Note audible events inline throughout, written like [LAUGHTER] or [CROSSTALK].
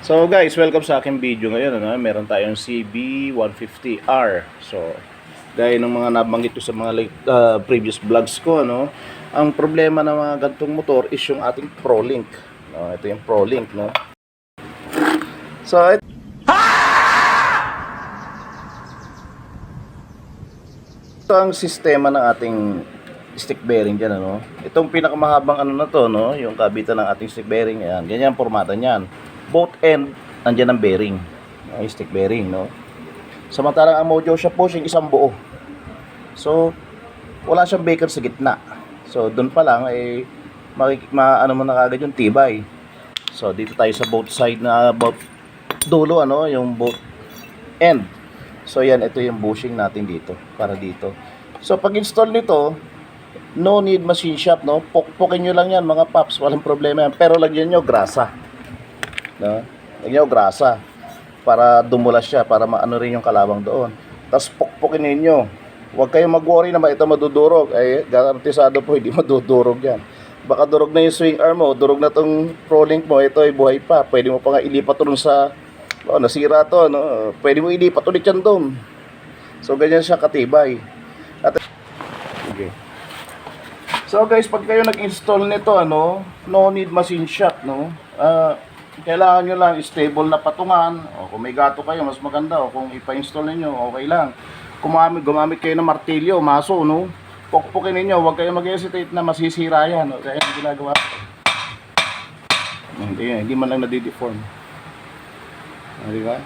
So guys, welcome sa aking video ngayon. Ano? Meron tayong CB150R. So, gaya ng mga nabanggit ko sa mga late, uh, previous vlogs ko, ano, ang problema ng mga gantong motor is yung ating ProLink. No? Ito yung ProLink, no? So, it- ito ang sistema ng ating stick bearing dyan, ano? Itong pinakamahabang ano na to, no? Yung kabitan ng ating stick bearing, ayan. Ganyan ang formata niyan. Both end, andyan ang bearing. Ay, stick bearing, no? Samantalang ang Mojo shop bushing, isang buo. So, wala siyang baker sa gitna. So, doon pa lang, eh, ma, mo na kagad yung tibay. So, dito tayo sa both side na, both dulo, ano, yung both end. So, yan, ito yung bushing natin dito, para dito. So, pag install nito, no need machine shop, no? Pukpukin nyo lang yan, mga paps, walang problema yan. Pero lagyan nyo grasa. No? Lagyan nyo grasa para dumulas siya, para maano rin yung kalawang doon. Tapos pukpukin ninyo. Huwag kayong mag-worry na ito madudurog. Ay, garantisado po, hindi [LAUGHS] madudurog yan. Baka durog na yung swing arm mo, durog na tong ProLink mo, ito ay buhay pa. Pwede mo pa nga ilipat dun sa, oh, nasira to, no? Pwede mo ilipat ulit yan doon. So, ganyan siya katibay. At, sige. So guys, pag kayo nag-install nito, ano, no need machine shop, no? Ah, kailangan nyo lang stable na patungan. O kung may gato kayo, mas maganda. O kung ipa-install ninyo, okay lang. Gumamit, gumamit kayo ng martilyo, maso, no? Pukpukin ninyo, huwag kayo mag-hesitate na masisira yan. No? Kaya yung ginagawa. Hindi, hindi man lang nadideform. Ah, Di ba?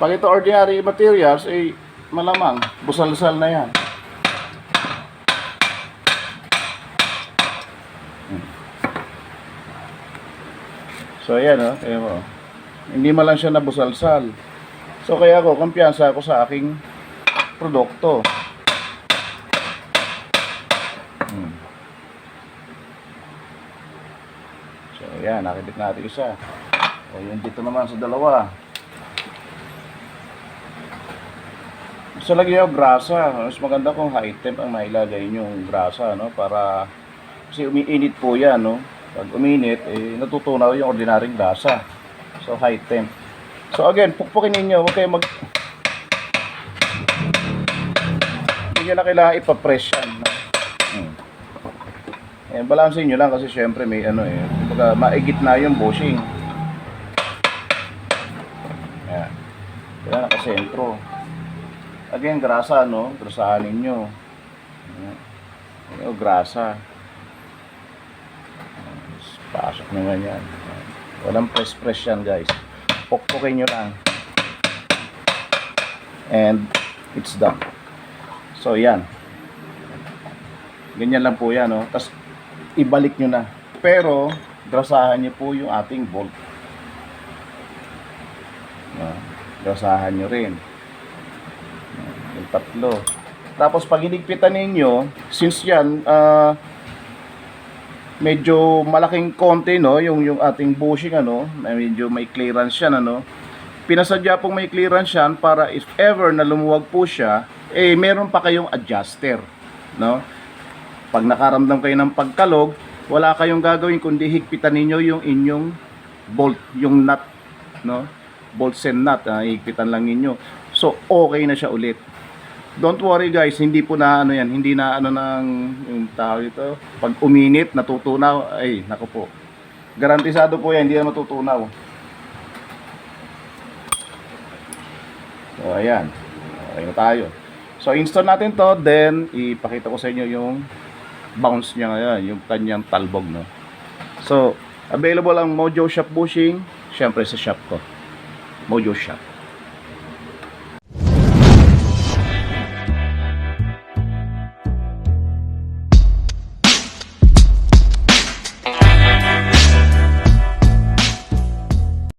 Pag ito ordinary materials, eh, malamang, busalsal na yan. So ayan oh, ayan mo. Hindi man lang siya nabusalsal. So kaya ako, kumpiyansa ako sa aking produkto. Hmm. So ayan, nakibit natin isa. O yun dito naman sa dalawa. Gusto lagi yung grasa. Mas maganda kung high temp ang mailagay nyo grasa, no? Para, kasi umiinit po yan, no? Pag uminit, eh, natutunaw yung ordinaryong grasa. So, high temp. So, again, pukpukin ninyo. Huwag kayo mag... Hindi nyo na kailangan ipapress yan. Hmm. Eh, balansin nyo lang kasi syempre may ano eh. Kumbaga, maigit na yung bushing. Ayan. Kaya nakasentro. Again, grasa, no? Grasahan ninyo. Ayan. Ayan, grasa. Pasok naman yan. Walang press-press yan, guys. Pukpukin nyo lang. And, it's done. So, yan. Ganyan lang po yan, no? Tapos, ibalik nyo na. Pero, grasahan nyo po yung ating bolt. No? Grasahan nyo rin. Yung tatlo. Tapos pag hinigpitan ninyo, since yan, ah, medyo malaking konti, no, yung, yung ating bushing, ano, medyo may clearance yan, ano, pinasadya pong may clearance yan para if ever na lumuwag po siya, eh, meron pa kayong adjuster, no. Pag nakaramdam kayo ng pagkalog, wala kayong gagawin kundi higpitan ninyo yung inyong bolt, yung nut, no, bolts and nut, ah, higpitan lang ninyo. So, okay na siya ulit. Don't worry guys, hindi po na ano yan, hindi na ano ng yung tawag ito. Pag uminit, natutunaw, ay nako po. Garantisado po yan, hindi na matutunaw. So ayan. Okay na tayo. So install natin to, then ipakita ko sa inyo yung bounce niya ngayon, yung kanyang talbog no. So available ang Mojo Shop bushing, syempre sa shop ko. Mojo Shop.